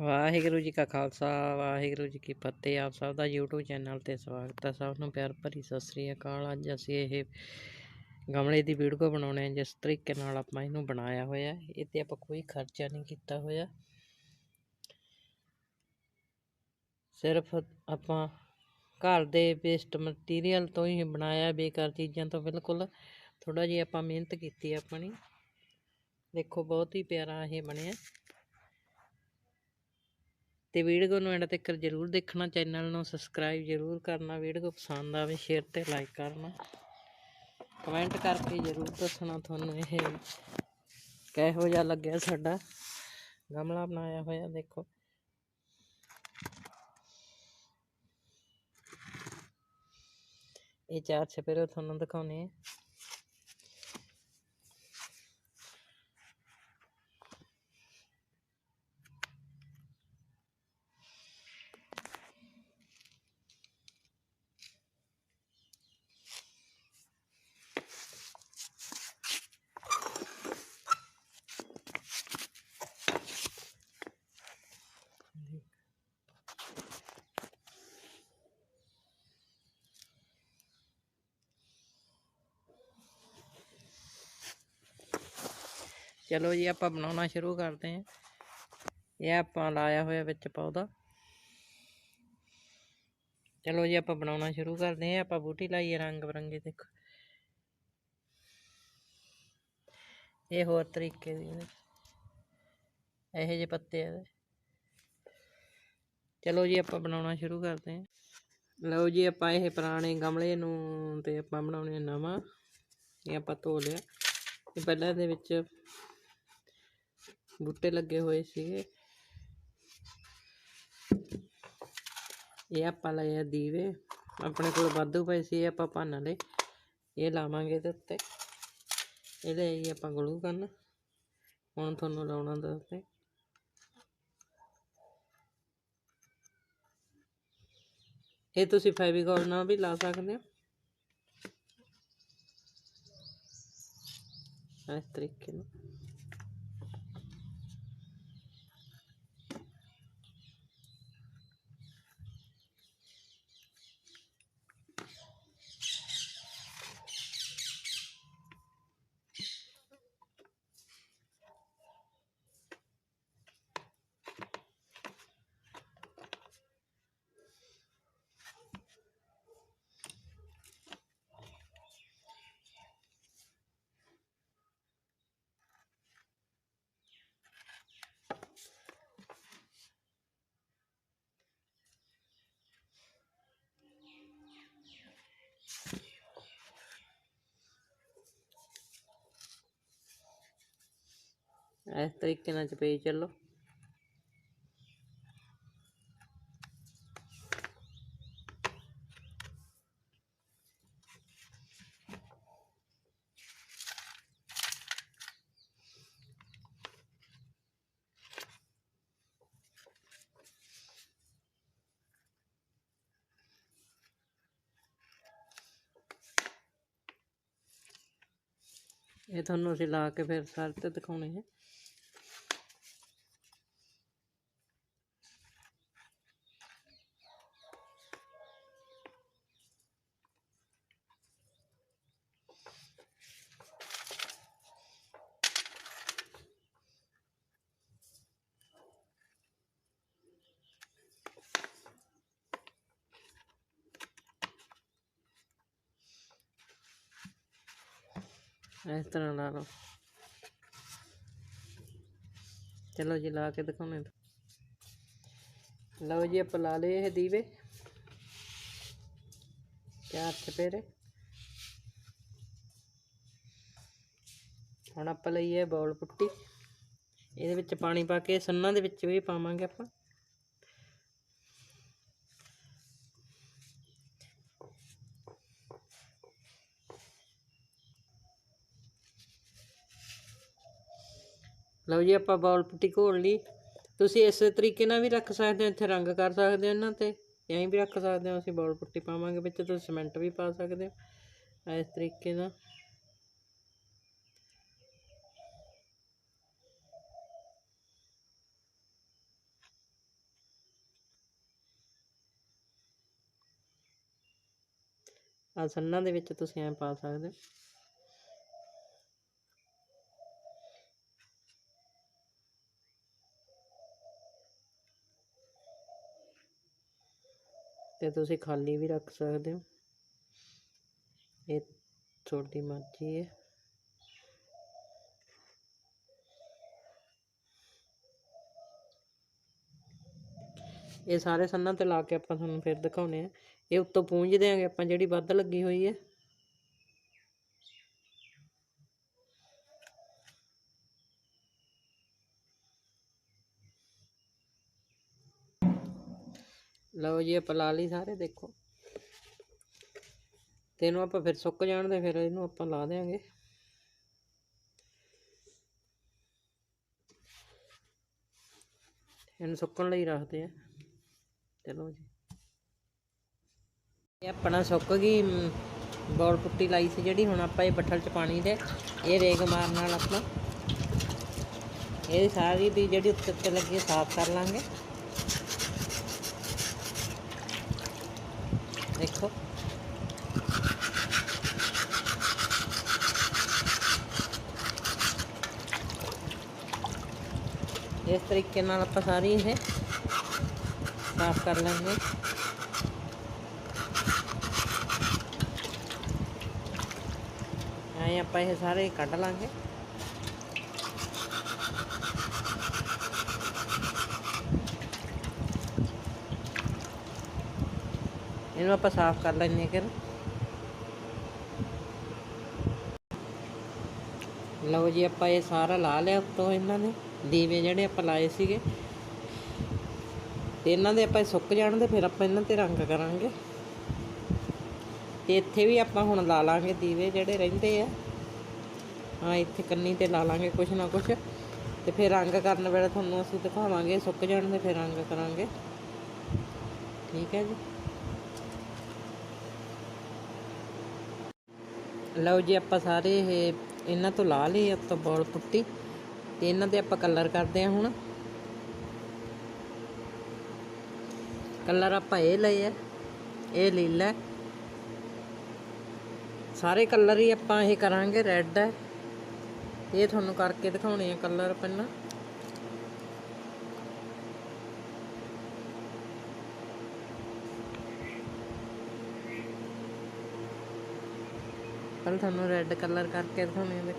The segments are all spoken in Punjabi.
ਵਾਹਿਗੁਰੂ ਜੀ ਕਾ ਖਾਲਸਾ, ਵਾਹਿਗੁਰੂ ਜੀ ਕੀ ਫਤਿਹ। ਆਪ ਸਭ ਦਾ YouTube ਚੈਨਲ ਤੇ ਸਵਾਗਤ ਹੈ। ਸਭ ਨੂੰ ਪਿਆਰ ਭਰੀ ਸਤਿ ਸ੍ਰੀ ਅਕਾਲ। ਅੱਜ ਅਸੀਂ ਇਹ ਗਮਲੇ ਦੀ ਵੀਡੀਓ ਬਣਾਉਣੇ ਜਿਸ ਤਰੀਕੇ ਨਾਲ ਆਪਾਂ ਇਹਨੂੰ ਬਣਾਇਆ ਹੋਇਆ ਇਹ ਤੇ ਆਪਾਂ ਕੋਈ ਖਰਚਾ ਨਹੀਂ ਕੀਤਾ ਹੋਇਆ। ਸਿਰਫ ਆਪਾਂ ਘਰ ਦੇ ਵੇਸਟ ਮਟੀਰੀਅਲ ਤੋਂ ਹੀ ਬਣਾਇਆ ਬੇਕਾਰ ਚੀਜ਼ਾਂ ਤੋਂ ਬਿਲਕੁਲ। ਥੋੜਾ ਜਿਹਾ ਆਪਾਂ ਮਿਹਨਤ ਕੀਤੀ ਆਪਣੀ। ਦੇਖੋ, ਬਹੁਤ ਹੀ ਪਿਆਰਾ ਇਹ ਬਣਿਆ। ਤੇ ਵੀਡੀਓ ਨੂੰ ਐਂਡ ਤੱਕ ਜਰੂਰ ਦੇਖਣਾ, ਚੈਨਲ ਨੂੰ ਸਬਸਕ੍ਰਾਈਬ ਜਰੂਰ ਕਰਨਾ, ਵੀਡੀਓ ਪਸੰਦ ਆਵੇ ਸ਼ੇਅਰ ਤੇ ਲਾਈਕ ਕਰਨਾ। ਕਮੈਂਟ ਕਰਕੇ ਜਰੂਰ ਦੱਸਣਾ ਤੁਹਾਨੂੰ ਇਹ ਕਿਹੋ ਜਿਹਾ ਲੱਗਿਆ ਸਾਡਾ। ਗਮਲਾ ਬਣਾਇਆ ਹੋਇਆ, ਦੇਖੋ। ਇਹ ਚਾਰ ਛਪੇਰੇ ਤੁਹਾਨੂੰ ਦਿਖਾਉਣੇ ਆ। ਚਲੋ ਜੀ, ਆਪਾਂ ਬਣਾਉਣਾ ਸ਼ੁਰੂ ਕਰਦੇ ਹਾਂ। ਇਹ ਆਪਾਂ ਲਾਇਆ ਹੋਇਆ ਵਿੱਚ ਪੌਦਾ ਚਲੋ ਜੀ, ਆਪਾਂ ਬਣਾਉਣਾ ਸ਼ੁਰੂ ਕਰਦੇ ਹਾਂ। ਆਪਾਂ ਬੂਟੀ ਲਾਈਏ ਰੰਗ ਬਰੰਗੇ, ਦੇਖੋ। ਇਹ ਹੋਰ ਤਰੀਕੇ ਦੀ ਇਹੋ ਜਿਹੇ ਪੱਤੇ ਆ ਇਹਦੇ। ਚਲੋ ਜੀ, ਆਪਾਂ ਬਣਾਉਣਾ ਸ਼ੁਰੂ ਕਰਦੇ ਹਾਂ। ਲਓ ਜੀ, ਆਪਾਂ ਇਹ ਪੁਰਾਣੇ ਗਮਲੇ ਨੂੰ ਤੇ ਆਪਾਂ ਬਣਾਉਣੇ ਨਵਾਂ। ਇਹ ਆਪਾਂ ਧੋ ਲਿਆ। ਇਹ ਪਹਿਲਾਂ ਦੇ ਵਿੱਚ ਬੂਟੇ ਲੱਗੇ ਹੋਏ ਸੀਗੇ। ਇਹ ਆਪਾਂ ਲਏ ਆ ਦੀਵੇ। ਆਪਣੇ ਕੋਲ ਵਾਧੂ ਪਏ ਸੀ, ਇਹ ਆਪਾਂ ਭੰਨ ਲਏ। ਇਹ ਲਾਵਾਂਗੇ ਇਹਦੇ ਉੱਤੇ। ਇਹਦੇ ਹੀ ਆਪਾਂ ਗਲੂ ਕਰਨ ਹੁਣ ਤੁਹਾਨੂੰ ਲਾਉਣਾ ਦੱਸਦੇ ਇਹ ਤੁਸੀਂ ਫੈਵੀਕੋਲ ਨਾਲ ਵੀ ਲਾ ਸਕਦੇ ਹੋ। ਇਸ ਤਰੀਕੇ ਨਾਲ। ਇਸ ਤਰੀਕੇ ਨਾਲ ਚਪੇਈ ਚੱਲੋ ਇਹ ਤੁਹਾਨੂੰ ਅਸੀਂ ਲਾ ਕੇ ਫਿਰ ਸਰ ਤੇ ਦਿਖਾਉਣੇ ਹੈ ਇਸ ਤਰ੍ਹਾਂ ਲਾ ਲਓ। ਚਲੋ ਜੀ, ਲਾ ਕੇ ਦਿਖਾਉਣੇ ਲਓ ਜੀ, ਆਪਾਂ ਲਾ ਲਏ ਇਹ ਦੀਵੇ। ਚਾਰ ਚਪੇਰੇ। ਹੁਣ ਆਪਾਂ ਲਈਏ ਬੌਲ ਪੁੱਟੀ। ਇਹਦੇ ਵਿੱਚ ਪਾਣੀ ਪਾ ਕੇ ਸੰਨਾਂ ਦੇ ਵਿੱਚ ਵੀ ਪਾਵਾਂਗੇ ਆਪਾਂ। ਲਓ ਜੀ, ਆਪਾਂ ਬਾਉਲ ਪੱਟੀ ਘੋਲ ਲਈ। ਤੁਸੀਂ ਇਸੇ ਤਰੀਕੇ ਨਾਲ ਵੀ ਰੱਖ ਸਕਦੇ ਹੋ, ਇੱਥੇ ਰੰਗ ਕਰ ਸਕਦੇ ਹੋ ਇਹਨਾਂ ਤੇ। ਐਂ ਵੀ ਰੱਖ ਸਕਦੇ ਹੋ, ਅਸੀਂ ਬਾਉਲ ਪੱਟੀ ਪਾਵਾਂਗੇ ਵਿੱਚ, ਤੁਸੀਂ ਸਿਮੈਂਟ ਵੀ ਪਾ ਸਕਦੇ ਹੋ, ਇਸ ਤਰੀਕੇ ਨਾਲ। ਆ ਸੰਨਾਂ ਦੇ ਵਿੱਚ ਤੁਸੀਂ ਐਂ ਪਾ ਸਕਦੇ ਹੋ। ਤੇ ਤੁਸੀਂ ਖਾਲੀ ਵੀ ਰੱਖ ਸਕਦੇ ਹੋ। ਇਹ ਤੁਹਾਡੀ ਮਰਜ਼ੀ ਹੈ। ਇਹ ਸਾਰੇ ਸੰਨਾਂ ਤੇ ਲਾ ਕੇ ਆਪਾਂ ਤੁਹਾਨੂੰ ਫਿਰ ਦਿਖਾਉਨੇ ਆ ਇਹ ਉੱਤੋਂ ਪੂੰਝ ਦਿਆਂਗੇ ਆਪਾਂ ਜਿਹੜੀ ਵੱਧ ਲੱਗੀ ਹੋਈ ਹੈ। ਲਓ ਜੀ ਆਪਾਂ ਲਾ ਲਈ ਸਾਰੇ ਦੇਖੋ। ਤੇ ਇਹਨੂੰ ਆਪਾਂ ਫਿਰ ਸੁੱਕ ਜਾਣ ਦੇ ਫਿਰ ਇਹਨੂੰ ਆਪਾਂ ਲਾ ਦੇਾਂਗੇ ਇਹਨੂੰ ਸੁੱਕਣ ਲਈ ਰੱਖਦੇ ਆ। ਚਲੋ ਜੀ। ਇਹ ਆਪਣਾ ਸੁੱਕ ਗਈ ਮ, ਬੌਲ ਪੁੱਟੀ ਲਾਈ ਸੀ ਜਿਹੜੀ ਹੁਣ ਆਪਾਂ ਇਹ ਬੱਠਲ ਚ ਪਾਣੀ ਦੇ ਇਹ ਰੇਗ ਮਾਰਨ ਨਾਲ ਆਪਾਂ ਇਹ ਸਾਰੀ ਦੀ ਜਿਹੜੀ ਉੱਤੇ ਉੱਤੇ ਲੱਗੀ ਸਾਫ਼ ਕਰ ਲਾਂਗੇ। ਦੇਖੋ ਇਸ ਤਰੀਕੇ ਨਾਲ ਆਪਾਂ ਸਾਰੀ ਇਹ ਸਾਫ਼ ਕਰ ਲਾਂਗੇ ਐਂ ਆਪਾਂ ਇਹ ਸਾਰੇ ਕੱਢ ਲਾਂਗੇ ਇਹਨੂੰ ਆਪਾਂ ਸਾਫ਼ ਕਰ ਲੈਂਦੇ ਹਾਂ ਲਓ ਜੀ, ਆਪਾਂ ਇਹ ਸਾਰਾ ਲਾ ਲਿਆ ਉੱਤੋਂ ਇਹਨਾਂ ਨੇ ਦੀਵੇ ਜਿਹੜੇ ਆਪਾਂ ਲਾਏ ਸੀਗੇ। ਤੇ ਇਹਨਾਂ ਦੇ ਆਪਾਂ ਸੁੱਕ ਜਾਣ ਦੇ ਫਿਰ ਆਪਾਂ ਇਹਨਾਂ ਤੇ ਰੰਗ ਕਰਾਂਗੇ। ਤੇ ਇੱਥੇ ਵੀ ਆਪਾਂ ਹੁਣ ਲਾ ਲਾਂਗੇ ਦੀਵੇ ਜਿਹੜੇ ਰਹਿੰਦੇ ਆ। ਹਾਂ, ਇੱਥੇ ਕੰਨੀ ਤੇ ਲਾ ਲਾਂਗੇ ਕੁਛ ਨਾ ਕੁਛ। ਤੇ ਫਿਰ ਰੰਗ ਕਰਨ ਵੇਲੇ ਤੁਹਾਨੂੰ ਅਸੀਂ ਦਿਖਾਵਾਂਗੇ, ਸੁੱਕ ਜਾਣ ਦੇ ਫਿਰ ਰੰਗ ਕਰਾਂਗੇ। ਠੀਕ ਹੈ ਜੀ? ਲਓ ਜੀ, ਆਪਾਂ ਸਾਰੇ ਇਹ ਇਹਨਾਂ ਤੋਂ ਲਾ ਲਈ ਆਪਾਂ ਬੋਲ ਪੁੱਟੀ। ਤੇ ਇਹਨਾਂ ਤੇ ਆਪਾਂ ਕਲਰ ਕਰਦੇ ਹਾਂ ਹੁਣ। ਕਲਰ ਆਪਾਂ ਇਹ ਲਏ ਆ, ਇਹ ਲੀਲਾ ਸਾਰੇ ਕਲਰ ਹੀ ਆਪਾਂ ਇਹ ਕਰਾਂਗੇ ਰੈੱਡ ਹੈ। ਇਹ ਤੁਹਾਨੂੰ ਕਰਕੇ ਦਿਖਾਉਣੇ ਆ ਕਲਰ ਪਹਿਲਾਂ। ਪਹਿਲਾਂ ਤੁਹਾਨੂੰ ਰੈੱਡ ਕਲਰ ਕਰਕੇ ਦਿਖਾਉਣੇ ਆ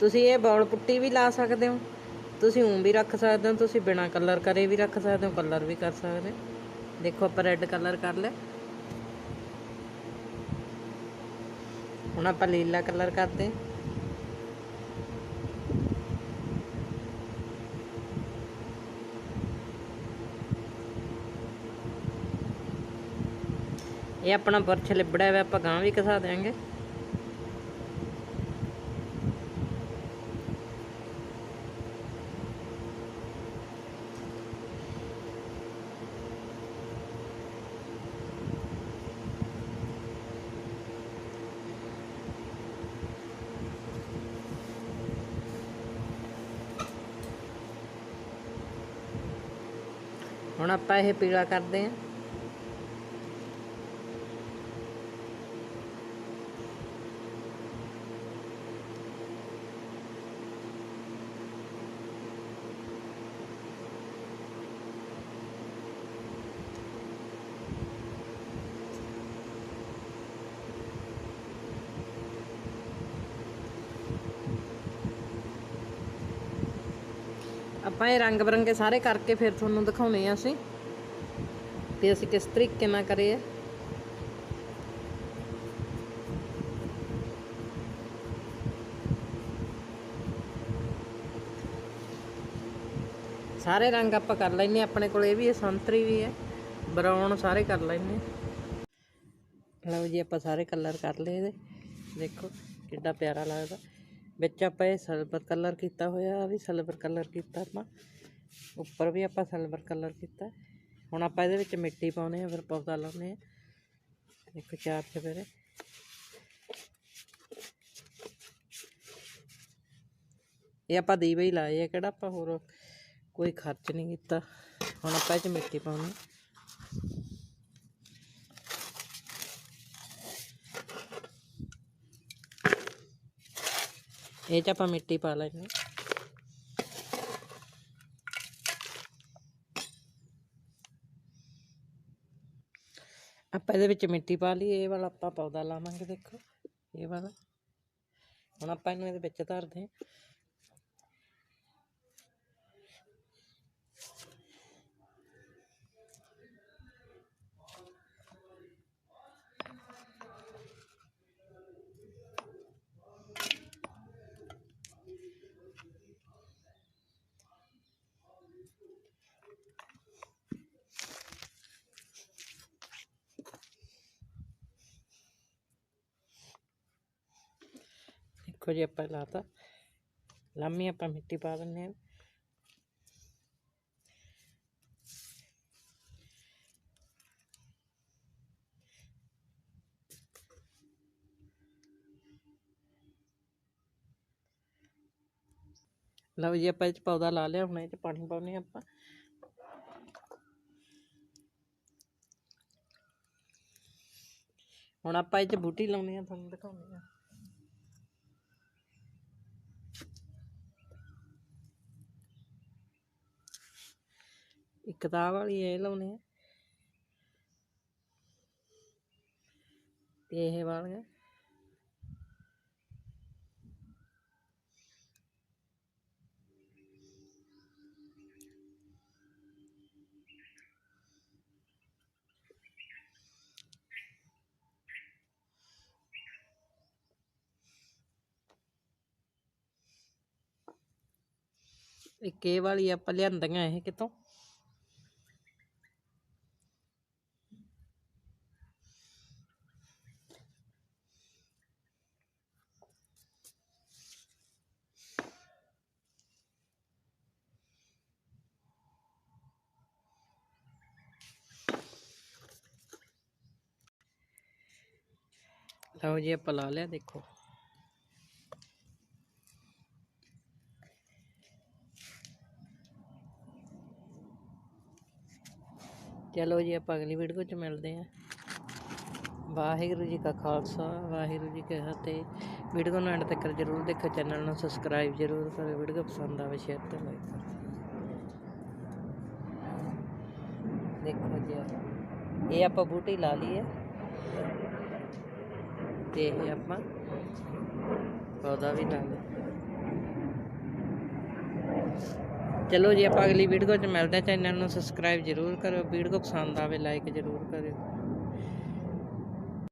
ਤੁਸੀਂ ਇਹ ਬੌਲ ਪੁੱਟੀ ਵੀ ਲਾ ਸਕਦੇ ਹੋ, ਤੁਸੀਂ ਉਂ ਵੀ ਰੱਖ ਸਕਦੇ ਹੋ, ਤੁਸੀਂ ਬਿਨਾ ਕਲਰ ਕਰੇ ਵੀ ਰੱਖ ਸਕਦੇ ਹੋ ਕਲਰ ਵੀ ਕਰ ਸਕਦੇ ਹੋ। ਦੇਖੋ ਆਪਾਂ ਰੈੱਡ ਕਲਰ ਕਰ ਲਿਆ। ਹੁਣ ਆਪਾਂ ਲੀਲਾ ਕਲਰ ਕਰਦੇ ਹਾਂ। ਇਹ ਆਪਣਾ ਬਰਛ ਲਿਬੜਿਆ ਹੋਇਆ, ਆਪਾਂ ਗਾਂ ਵੀ ਘਸਾ ਦਿਆਂਗੇ। ਹੁਣ ਆਪਾਂ ਇਹ ਪੀਲਾ ਕਰਦੇ ਹਾਂ ਆਪਾਂ ਇਹ ਰੰਗ ਬਰੰਗੇ ਸਾਰੇ ਕਰਕੇ ਫਿਰ ਤੁਹਾਨੂੰ ਦਿਖਾਉਣੇ ਆ ਅਸੀਂ ਤੇ ਅਸੀਂ ਕਿਸ ਤਰੀਕੇ ਨਾਲ ਕਰੇ ਆ। ਸਾਰੇ ਰੰਗ ਆਪਾਂ ਕਰ ਲੈਨੇ ਆਪਣੇ ਕੋਲ ਇਹ ਵੀ ਹੈ, ਸੰਤਰੀ ਵੀ ਹੈ, ਬਰਾਊਨ ਸਾਰੇ ਕਰ ਲੈਨੇ ਲਓ ਜੀ, ਆਪਾਂ ਸਾਰੇ ਕਲਰ ਕਰ ਲਏ ਇਹਦੇ। ਦੇਖੋ ਕਿੱਡਾ ਪਿਆਰਾ ਲੱਗਦਾ। ਵਿੱਚ ਆਪਾਂ ਇਹ ਸਿਲਵਰ ਕਲਰ ਕੀਤਾ ਹੋਇਆ ਆ ਵੀ ਸਿਲਵਰ ਕਲਰ ਕੀਤਾ ਆਪਾਂ। ਉੱਪਰ ਵੀ ਆਪਾਂ ਸਿਲਵਰ ਕਲਰ ਕੀਤਾ। ਹੁਣ ਆਪਾਂ ਇਹਦੇ ਵਿੱਚ ਮਿੱਟੀ ਪਾਉਨੇ ਆ, ਫਿਰ ਪੌਦਾ ਲਾਉਨੇ ਆ। ਦੇਖੋ ਚਾਰ ਚਫੇਰੇ। ਇਹ ਆਪਾਂ ਦੀਵੇ ਹੀ ਲਾਏ ਆ, ਕਿਹੜਾ ਆਪਾਂ ਹੋਰ ਕੋਈ ਖਰਚ ਨਹੀਂ ਕੀਤਾ। ਹੁਣ ਆਪਾਂ ਇਹ 'ਚ ਮਿੱਟੀ ਪਾਉਣੀ। ਇਹ 'ਚ ਆਪਾਂ ਮਿੱਟੀ ਪਾ ਲੈਣੀ ਆਪਾਂ ਇਹਦੇ ਵਿੱਚ ਮਿੱਟੀ ਪਾ ਲਈ, ਇਹ ਵਾਲਾ ਆਪਾਂ ਪੌਦਾ ਲਾਵਾਂਗੇ ਦੇਖੋ, ਇਹ ਵਾਲਾ। ਹੁਣ ਆਪਾਂ ਇਹਨੂੰ ਇਹਦੇ ਵਿੱਚ ਧਰਦੇ ਹਾਂ। ਦੇਖੋ ਜੀ ਆਪਾਂ ਲਾਤਾ। ਲੰਮੀ ਆਪਾਂ ਮਿੱਟੀ ਪਾ ਦਿੰਦੇ ਹਾਂ। ਲਓ ਜੀ ਆਪਾਂ ਇਹ ਚ ਪੌਦਾ ਲਾ ਲਿਆ, ਹੁਣ ਇਹ ਚ ਪਾਣੀ ਪਾਉਨੇ ਹਾਂ ਆਪਾਂ। ਹੁਣ ਆਪਾਂ ਇਹ ਚ ਬੂਟੀ ਲਾਉਣੀ ਆ, ਤੁਹਾਨੂੰ ਦਿਖਾਉਂਦੇ ਆ ਇੱਕ ਤਾਂ ਵਾਲੀ ਇਹ ਲਾਉਣੇ ਆ। ਤੇ ਇਹ ਵਾਲੀਆਂ। ਇੱਕ ਇਹ ਵਾਲੀ ਆਪਾਂ ਲਿਆਂਦੀਆਂ ਇਹ ਕਿਤੋਂ ਲਓ ਜੀ, ਆਪਾਂ ਲਾ ਲਿਆ, ਦੇਖੋ। ਚਲੋ ਜੀ, ਆਪਾਂ ਅਗਲੀ ਵੀਡੀਓ 'ਚ ਮਿਲਦੇ ਹਾਂ। ਵਾਹਿਗੁਰੂ ਜੀ ਕਾ ਖਾਲਸਾ, ਵਾਹਿਗੁਰੂ ਜੀ ਕੀ ਫਤਿਹ। ਵੀਡੀਓ ਨੂੰ ਐਂਡ ਤੱਕ ਜਰੂਰ ਦੇਖੋ, ਚੈਨਲ ਨੂੰ ਸਬਸਕ੍ਰਾਈਬ ਜਰੂਰ ਕਰੋ। ਵੀਡੀਓ ਪਸੰਦ ਆਵੇ ਸ਼ੇਅਰ ਤੇ ਲਾਈਕ ਕਰੋ। ਦੇਖੋ ਜੀ, ਇਹ ਆਪਾਂ ਬੂਟੀ ਲਾ ਲਈ ਹੈ ਤੇ ਇਹ ਆਪਾਂ। ਪੌਦਾ ਵੀ ਲਾ ਲਿਆ ਚਲੋ ਜੀ, ਆਪਾਂ ਅਗਲੀ ਵੀਡੀਓ 'ਚ ਮਿਲਦੇ ਹਾਂ। ਚੈਨਲ ਨੂੰ ਸਬਸਕ੍ਰਾਈਬ ਜਰੂਰ ਕਰਿਓ। ਵੀਡੀਓ ਪਸੰਦ ਆਵੇ ਲਾਈਕ ਜਰੂਰ ਕਰਿਓ।